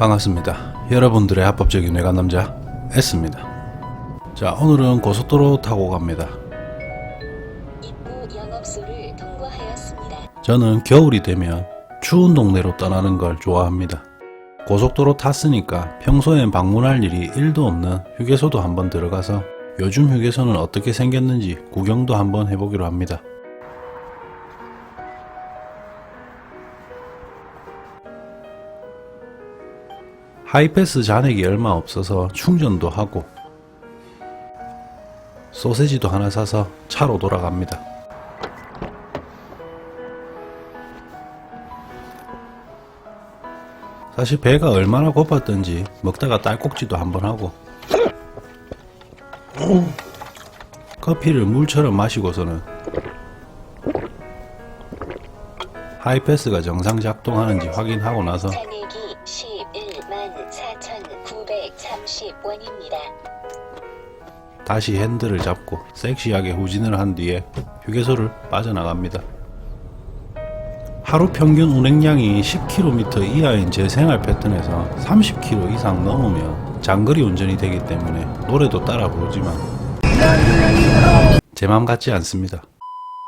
반갑습니다. 여러분들의 합법적인 외관 남자 S입니다. 자, 오늘은 고속도로 타고 갑니다. 저는 겨울이 되면 추운 동네로 떠나는 걸 좋아합니다. 고속도로 탔으니까 평소엔 방문할 일이 1도 없는 휴게소도 한번 들어가서 요즘 휴게소는 어떻게 생겼는지 구경도 한번 해보기로 합니다. 하이패스 잔액이 얼마 없어서 충전도 하고 소세지도 하나 사서 차로 돌아갑니다. 사실 배가 얼마나 고팠던지 먹다가 딸꾹질도 한번 하고 커피를 물처럼 마시고서는 하이패스가 정상 작동하는지 확인하고 나서 다시 핸들을 잡고 섹시하게 후진을 한 뒤에 휴게소를 빠져나갑니다. 하루 평균 운행량이 10km 이하인 제 생활 패턴에서 30km 이상 넘으면 장거리 운전이 되기 때문에 노래도 따라 부르지만 제 맘 같지 않습니다.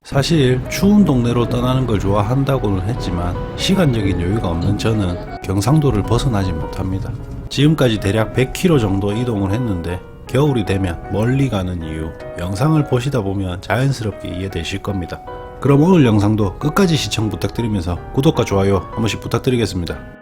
사실 추운 동네로 떠나는 걸 좋아한다고는 했지만 시간적인 여유가 없는 저는 경상도를 벗어나지 못합니다. 지금까지 대략 100km 정도 이동을 했는데 겨울이 되면 멀리 가는 이유 영상을 보시다 보면 자연스럽게 이해되실 겁니다. 그럼 오늘 영상도 끝까지 시청 부탁드리면서 구독과 좋아요 한 번씩 부탁드리겠습니다.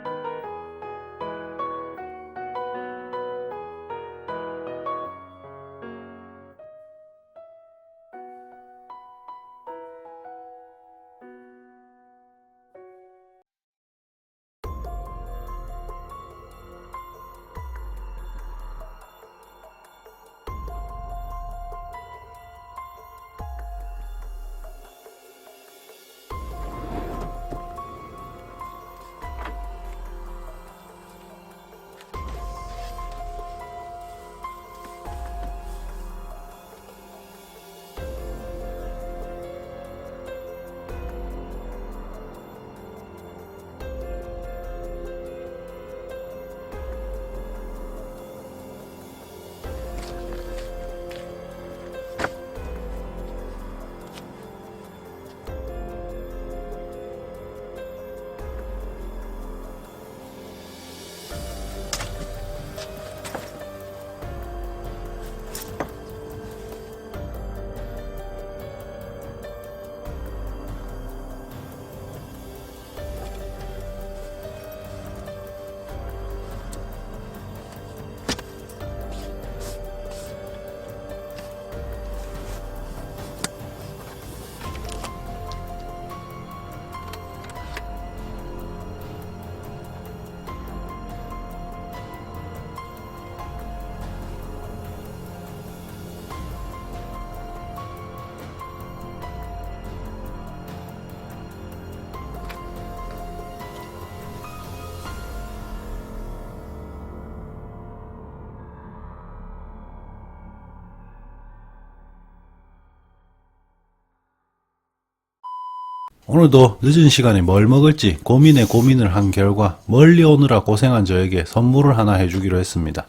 오늘도 늦은 시간에 뭘 먹을지 고민에 고민을 한 결과 멀리 오느라 고생한 저에게 선물을 하나 해주기로 했습니다.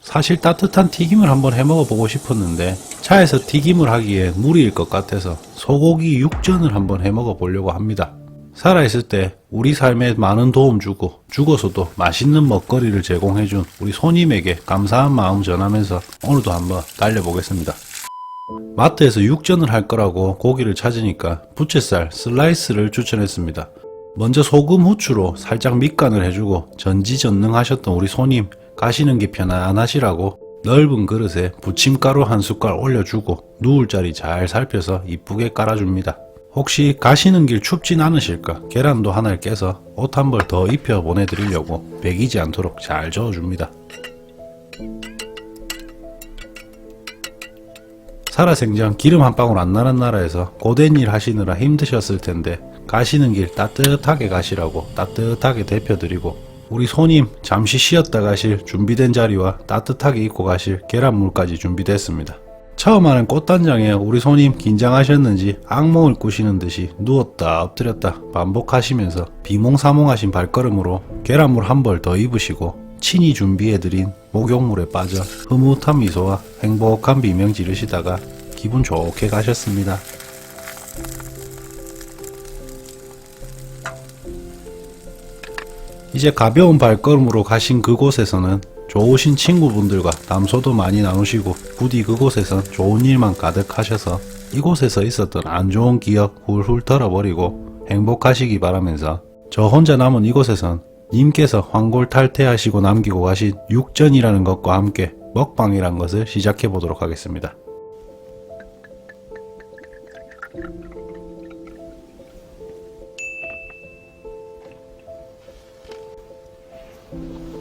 사실 따뜻한 튀김을 한번 해먹어 보고 싶었는데 차에서 튀김을 하기에 무리일 것 같아서 소고기 육전을 한번 해먹어 보려고 합니다. 살아있을 때 우리 삶에 많은 도움 주고 죽어서도 맛있는 먹거리를 제공해준 우리 손님에게 감사한 마음 전하면서 오늘도 한번 달려보겠습니다. 마트에서 육전을 할 거라고 고기를 찾으니까 부채살 슬라이스를 추천했습니다. 먼저 소금 후추로 살짝 밑간을 해주고 전지전능하셨던 우리 손님 가시는 게 편안하시라고 넓은 그릇에 부침가루 한 숟갈 올려주고 누울 자리 잘 살펴서 이쁘게 깔아줍니다. 혹시 가시는 길 춥진 않으실까 계란도 하나를 깨서 옷 한 벌 더 입혀 보내드리려고 배기지 않도록 잘 저어줍니다. 살아생전 기름 한 방울 안 나는 나라에서 고된 일 하시느라 힘드셨을 텐데 가시는 길 따뜻하게 가시라고 따뜻하게 대표드리고 우리 손님 잠시 쉬었다 가실 준비된 자리와 따뜻하게 입고 가실 계란물까지 준비됐습니다. 처음 하는 꽃단장에 우리 손님 긴장하셨는지 악몽을 꾸시는 듯이 누웠다 엎드렸다 반복하시면서 비몽사몽하신 발걸음으로 계란물 한 벌 더 입으시고 친히 준비해드린 목욕물에 빠져 흐뭇한 미소와 행복한 비명 지르시다가 기분 좋게 가셨습니다. 이제 가벼운 발걸음으로 가신 그곳에서는 좋으신 친구분들과 담소도 많이 나누시고 부디 그곳에선 좋은 일만 가득하셔서 이곳에서 있었던 안 좋은 기억 훌훌 털어버리고 행복하시기 바라면서 저 혼자 남은 이곳에선 님께서 황골 탈퇴하시고 남기고 가신 육전이라는 것과 함께 먹방이란 것을 시작해 보도록 하겠습니다.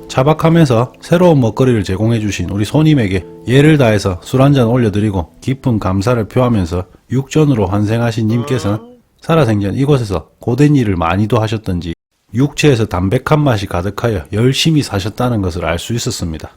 차박하면서 새로운 먹거리를 제공해주신 우리 손님에게 예를 다해서 술 한잔 올려드리고 깊은 감사를 표하면서 육전으로 환생하신 님께서는 살아생전 이곳에서 고된 일을 많이도 하셨던지 육체에서 담백한 맛이 가득하여 열심히 사셨다는 것을 알 수 있었습니다.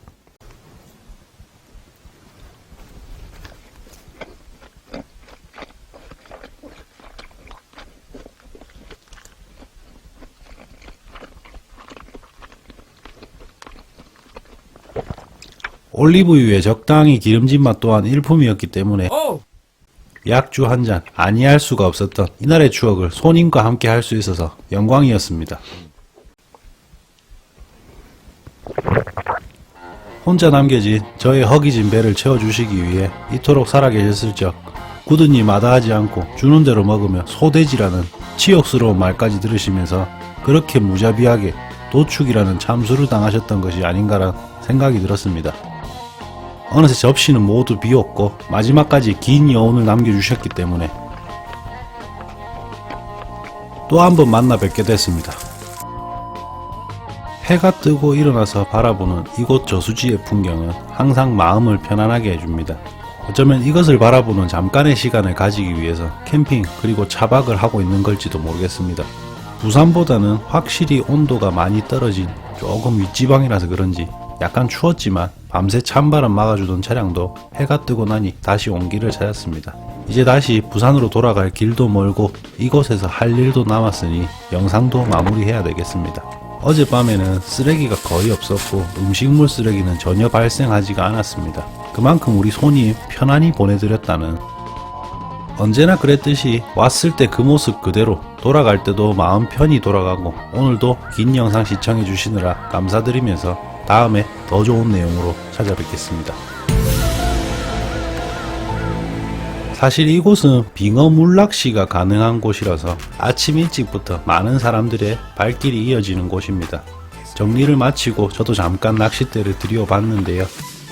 올리브유의 적당히 기름진 맛 또한 일품이었기 때문에 약주 한 잔 아니할 수가 없었던 이날의 추억을 손님과 함께 할 수 있어서 영광이었습니다. 혼자 남겨진 저의 허기진 배를 채워주시기 위해 이토록 살아계셨을 적 굳은이 마다하지 않고 주는 대로 먹으며 소돼지라는 치욕스러운 말까지 들으시면서 그렇게 무자비하게 도축이라는 참수를 당하셨던 것이 아닌가란 생각이 들었습니다. 어느새 접시는 모두 비었고 마지막까지 긴 여운을 남겨주셨기 때문에 또 한 번 만나 뵙게 됐습니다. 해가 뜨고 일어나서 바라보는 이곳 저수지의 풍경은 항상 마음을 편안하게 해줍니다. 어쩌면 이것을 바라보는 잠깐의 시간을 가지기 위해서 캠핑 그리고 차박을 하고 있는 걸지도 모르겠습니다. 부산보다는 확실히 온도가 많이 떨어진 조금 윗지방이라서 그런지 약간 추웠지만 밤새 찬바람 막아주던 차량도 해가 뜨고 나니 다시 온기를 찾았습니다. 이제 다시 부산으로 돌아갈 길도 멀고 이곳에서 할 일도 남았으니 영상도 마무리해야 되겠습니다. 어젯밤에는 쓰레기가 거의 없었고 음식물 쓰레기는 전혀 발생하지가 않았습니다. 그만큼 우리 손이 편안히 보내드렸다는 언제나 그랬듯이 왔을 때 그 모습 그대로 돌아갈 때도 마음 편히 돌아가고 오늘도 긴 영상 시청해 주시느라 감사드리면서 다음에 더 좋은 내용으로 찾아뵙겠습니다. 사실 이곳은 빙어 물낚시가 가능한 곳이라서 아침 일찍부터 많은 사람들의 발길이 이어지는 곳입니다. 정리를 마치고 저도 잠깐 낚싯대를 들여봤는데요.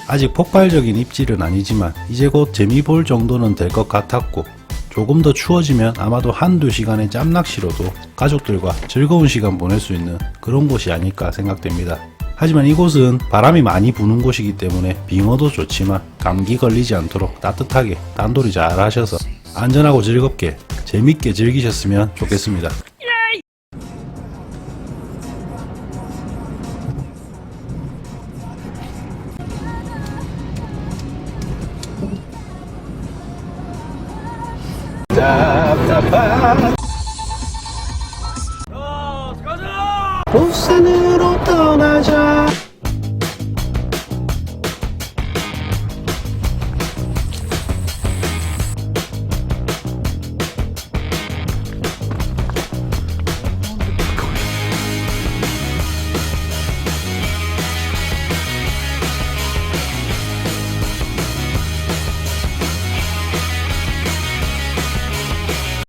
아직 폭발적인 입질은 아니지만 이제 곧 재미 볼 정도는 될 것 같았고 조금 더 추워지면 아마도 한두 시간의 짬낚시로도 가족들과 즐거운 시간 보낼 수 있는 그런 곳이 아닐까 생각됩니다. 하지만 이곳은 바람이 많이 부는 곳이기 때문에 빙어도 좋지만 감기 걸리지 않도록 따뜻하게 단돌이 잘 하셔서 안전하고 즐겁게 재밌게 즐기셨으면 좋겠습니다. 부산으로 떠나 자